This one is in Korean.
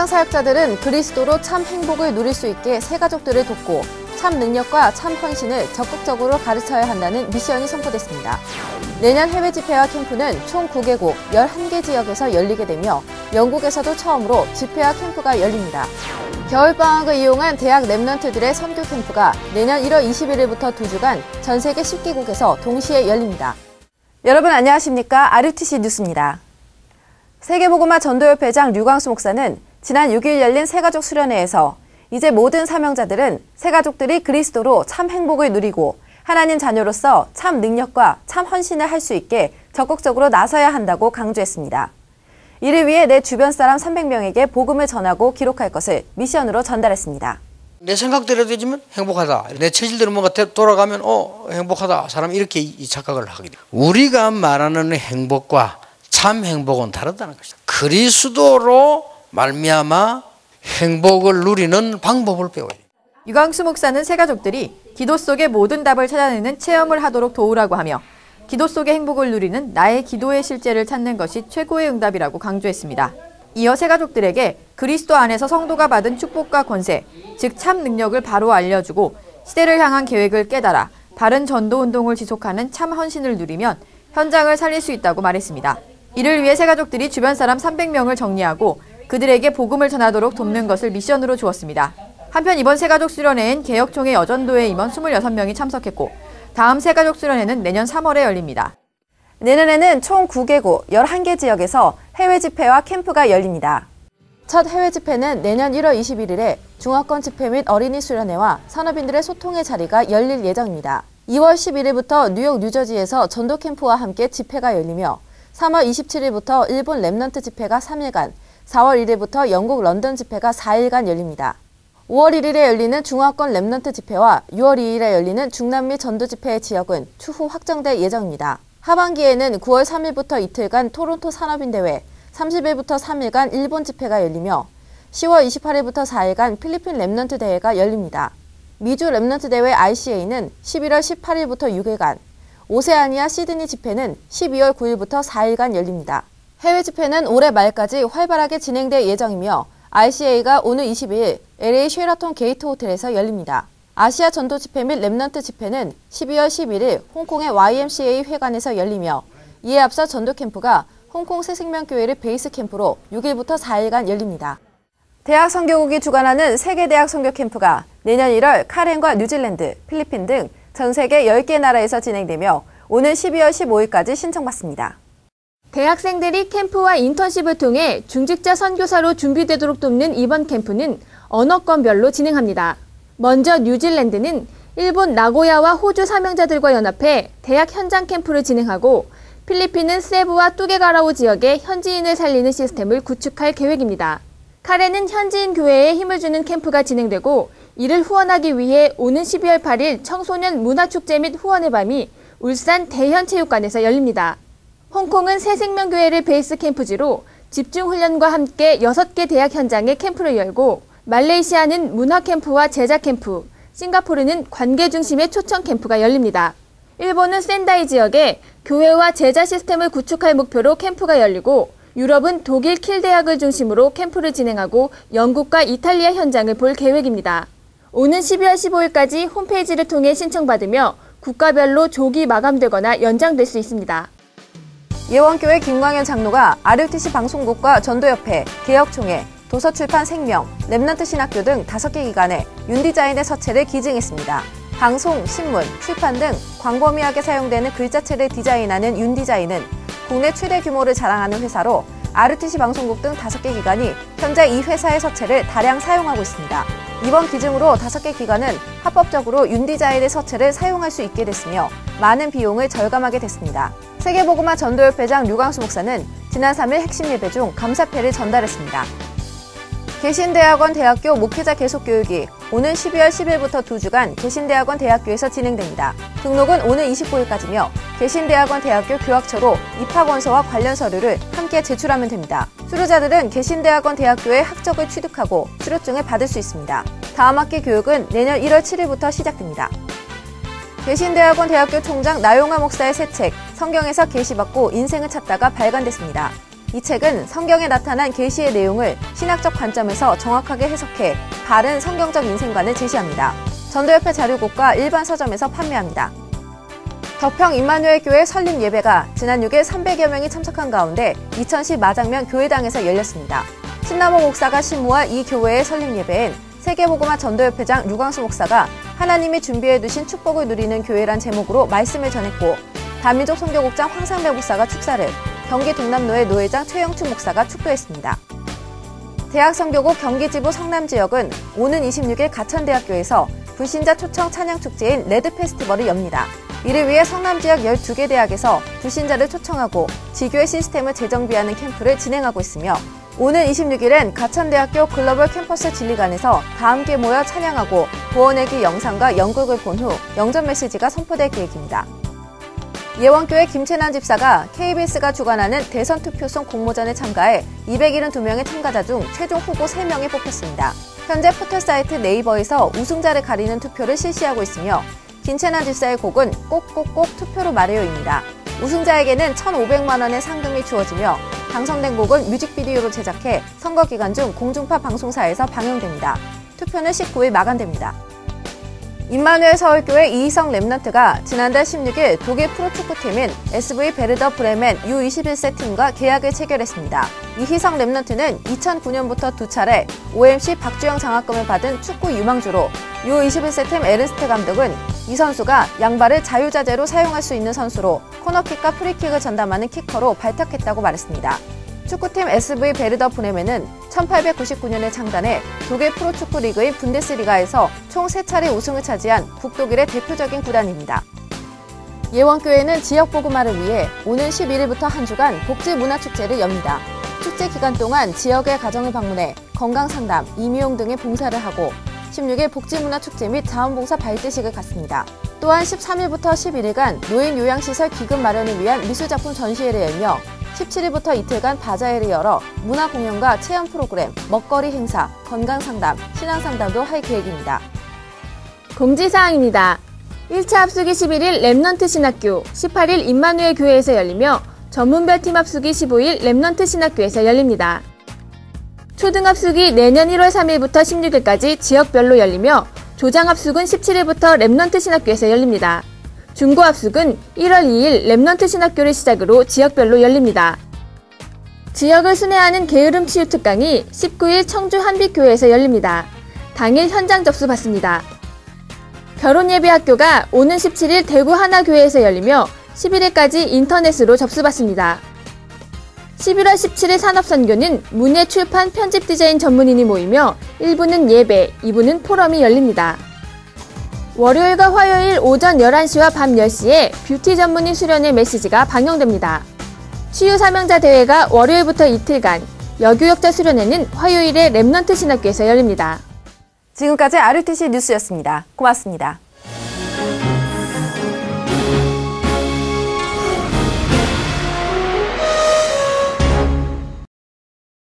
현장 사역자들은 그리스도로 참 행복을 누릴 수 있게 새 가족들을 돕고 참 능력과 참 헌신을 적극적으로 가르쳐야 한다는 미션이 선포됐습니다. 내년 해외 집회와 캠프는 총 9개국 11개 지역에서 열리게 되며 영국에서도 처음으로 집회와 캠프가 열립니다. 겨울방학을 이용한 대학 랩런트들의 선교 캠프가 내년 1월 21일부터 2주간 전 세계 10개국에서 동시에 열립니다. 여러분 안녕하십니까? RUTC 뉴스입니다. 세계보고마 전도협회장 류광수 목사는 지난 6일 열린 새가족 수련회에서 이제 모든 사명자들은 새가족들이 그리스도로 참 행복을 누리고 하나님 자녀로서 참 능력과 참 헌신을 할 수 있게 적극적으로 나서야 한다고 강조했습니다. 이를 위해 내 주변 사람 300명에게 복음을 전하고 기록할 것을 미션으로 전달했습니다. 내 생각대로 되지면 행복하다. 내 체질대로 뭔가 돌아가면 어 행복하다. 사람 이렇게 이 착각을 하게 돼. 우리가 말하는 행복과 참 행복은 다르다는 것이다. 그리스도로 말미암아 행복을 누리는 방법을 배워야 돼. 유광수 목사는 새 가족들이 기도 속의 모든 답을 찾아내는 체험을 하도록 도우라고 하며 기도 속의 행복을 누리는 나의 기도의 실제를 찾는 것이 최고의 응답이라고 강조했습니다. 이어 새 가족들에게 그리스도 안에서 성도가 받은 축복과 권세, 즉 참 능력을 바로 알려주고 시대를 향한 계획을 깨달아 바른 전도 운동을 지속하는 참 헌신을 누리면 현장을 살릴 수 있다고 말했습니다. 이를 위해 새 가족들이 주변 사람 300명을 정리하고 그들에게 복음을 전하도록 돕는 것을 미션으로 주었습니다. 한편 이번 새가족 수련회엔 개혁총회 여전도회 임원 26명이 참석했고 다음 새가족 수련회는 내년 3월에 열립니다. 내년에는 총 9개국 11개 지역에서 해외 집회와 캠프가 열립니다. 첫 해외 집회는 내년 1월 21일에 중화권 집회 및 어린이 수련회와 산업인들의 소통의 자리가 열릴 예정입니다. 2월 11일부터 뉴욕 뉴저지에서 전도 캠프와 함께 집회가 열리며 3월 27일부터 일본 랩넌트 집회가 3일간, 4월 1일부터 영국 런던 집회가 4일간 열립니다. 5월 1일에 열리는 중화권 랩넌트 집회와 6월 2일에 열리는 중남미 전도 집회의 지역은 추후 확정될 예정입니다. 하반기에는 9월 3일부터 이틀간 토론토 산업인 대회, 30일부터 3일간 일본 집회가 열리며 10월 28일부터 4일간 필리핀 랩넌트 대회가 열립니다. 미주 랩넌트 대회 ICA는 11월 18일부터 6일간, 오세아니아 시드니 집회는 12월 9일부터 4일간 열립니다. 해외 집회는 올해 말까지 활발하게 진행될 예정이며 RCA가 오늘 22일 LA 쉐라톤 게이트 호텔에서 열립니다. 아시아 전도 집회 및 랩넌트 집회는 12월 11일 홍콩의 YMCA 회관에서 열리며 이에 앞서 전도 캠프가 홍콩 새생명교회를 베이스 캠프로 6일부터 4일간 열립니다. 대학 선교국이 주관하는 세계대학 선교 캠프가 내년 1월 카렌과 뉴질랜드, 필리핀 등 전 세계 10개 나라에서 진행되며 오는 12월 15일까지 신청받습니다. 대학생들이 캠프와 인턴십을 통해 중직자 선교사로 준비되도록 돕는 이번 캠프는 언어권별로 진행합니다. 먼저 뉴질랜드는 일본 나고야와 호주 사명자들과 연합해 대학 현장 캠프를 진행하고 필리핀은 세부와 뚜게가라오 지역에 현지인을 살리는 시스템을 구축할 계획입니다. 카레는 현지인 교회에 힘을 주는 캠프가 진행되고 이를 후원하기 위해 오는 12월 8일 청소년 문화축제 및 후원의 밤이 울산 대현체육관에서 열립니다. 홍콩은 새생명교회를 베이스 캠프지로 집중훈련과 함께 6개 대학 현장에 캠프를 열고 말레이시아는 문화캠프와 제자캠프, 싱가포르는 관계 중심의 초청 캠프가 열립니다. 일본은 센다이 지역에 교회와 제자 시스템을 구축할 목표로 캠프가 열리고 유럽은 독일 킬 대학을 중심으로 캠프를 진행하고 영국과 이탈리아 현장을 볼 계획입니다. 오는 12월 15일까지 홈페이지를 통해 신청받으며 국가별로 조기 마감되거나 연장될 수 있습니다. 예원교회 김광현 장로가 RUTC 방송국과 전도협회, 개혁총회, 도서출판 생명, 랩넌트 신학교 등 다섯 개 기관에 윤디자인의 서체를 기증했습니다. 방송, 신문, 출판 등 광범위하게 사용되는 글자체를 디자인하는 윤디자인은 국내 최대 규모를 자랑하는 회사로 RUTC 방송국 등 다섯 개 기관이 현재 이 회사의 서체를 다량 사용하고 있습니다. 이번 기증으로 다섯 개 기관은 합법적으로 윤디자인의 서체를 사용할 수 있게 됐으며 많은 비용을 절감하게 됐습니다. 세계보고마 전도협회장 류광수 목사는 지난 3일 핵심 예배 중 감사패를 전달했습니다. 개신대학원 대학교 목회자 계속교육이 오는 12월 10일부터 2주간 개신대학원 대학교에서 진행됩니다. 등록은 오늘 29일까지며 개신대학원 대학교 교학처로 입학원서와 관련 서류를 함께 제출하면 됩니다. 수료자들은 개신대학원 대학교의 학적을 취득하고 수료증을 받을 수 있습니다. 다음 학기 교육은 내년 1월 7일부터 시작됩니다. 개신대학원 대학교 총장 나용화 목사의 새 책 성경에서 계시받고 인생을 찾다가 발간됐습니다. 이 책은 성경에 나타난 계시의 내용을 신학적 관점에서 정확하게 해석해 바른 성경적 인생관을 제시합니다. 전도협회 자료국과 일반 서점에서 판매합니다. 덕평 임마누엘 교회 설립 예배가 지난 6일 300여 명이 참석한 가운데 2010 마장면 교회당에서 열렸습니다. 신남호 목사가 심우한 이 교회의 설립 예배엔 세계보고마 전도협회장 류광수 목사가 하나님이 준비해 두신 축복을 누리는 교회란 제목으로 말씀을 전했고 단민족 선교국장 황상배 목사가 축사를 경기 동남노회 노회장 최영춘 목사가 축도했습니다. 대학선교국 경기지부 성남지역은 오는 26일 가천대학교에서 불신자 초청 찬양축제인 레드페스티벌을 엽니다. 이를 위해 성남지역 12개 대학에서 불신자를 초청하고 지교의 시스템을 재정비하는 캠프를 진행하고 있으며 오는 26일엔 가천대학교 글로벌 캠퍼스 진리관에서 다 함께 모여 찬양하고 구원의기 영상과 연극을 본 후 영전 메시지가 선포될 계획입니다. 예원교회 김채난 집사가 KBS가 주관하는 대선 투표송 공모전에 참가해 272명의 참가자 중 최종 후보 3명에 뽑혔습니다. 현재 포털사이트 네이버에서 우승자를 가리는 투표를 실시하고 있으며 김채난 집사의 곡은 꼭꼭꼭 투표로 말해요입니다. 우승자에게는 1,500만 원의 상금이 주어지며 당선된 곡은 뮤직비디오로 제작해 선거 기간 중 공중파 방송사에서 방영됩니다. 투표는 19일 마감됩니다. 임마누엘 서울교회 이희성 랩넌트가 지난달 16일 독일 프로축구팀인 SV 베르더 브레멘 U21세 팀과 계약을 체결했습니다. 이희성 랩넌트는 2009년부터 두 차례 OMC 박주영 장학금을 받은 축구 유망주로 U21세 팀 에른스트 감독은 이 선수가 양발을 자유자재로 사용할 수 있는 선수로 코너킥과 프리킥을 전담하는 키커로 발탁했다고 말했습니다. 축구팀 SV 베르더 브레멘은 1899년에 창단해 독일 프로축구 리그인 분데스리가에서 총 3차례 우승을 차지한 북독일의 대표적인 구단입니다. 예원교회는 지역 보그마를 위해 오는 11일부터 한 주간 복지문화축제를 엽니다. 축제 기간 동안 지역의 가정을 방문해 건강상담, 임의용 등의 봉사를 하고 16일 복지문화축제 및 자원봉사 발대식을 갖습니다. 또한 13일부터 11일간 노인 요양시설 기금 마련을 위한 미술작품 전시회를 열며 17일부터 이틀간 바자회를 열어 문화 공연과 체험 프로그램, 먹거리 행사, 건강 상담, 신앙 상담도 할 계획입니다. 공지사항입니다. 1차 합숙이 11일 랩넌트 신학교, 18일 임마누엘 교회에서 열리며 전문별 팀 합숙이 15일 랩넌트 신학교에서 열립니다. 초등 합숙이 내년 1월 3일부터 16일까지 지역별로 열리며 조장 합숙은 17일부터 랩넌트 신학교에서 열립니다. 중고 합숙은 1월 2일 랩넌트 신학교를 시작으로 지역별로 열립니다. 지역을 순회하는 게으름 치유 특강이 19일 청주 한빛교회에서 열립니다. 당일 현장 접수 받습니다. 결혼예배학교가 오는 17일 대구 하나교회에서 열리며 11일까지 인터넷으로 접수받습니다. 11월 17일 산업선교는 문예 출판 편집 디자인 전문인이 모이며 1부는 예배, 2부는 포럼이 열립니다. 월요일과 화요일 오전 11시와 밤 10시에 뷰티 전문의 수련의 메시지가 방영됩니다. 치유 사명자 대회가 월요일부터 이틀간, 여교역자 수련회는 화요일에 랩넌트 신학교에서 열립니다. 지금까지 RUTC 뉴스였습니다. 고맙습니다.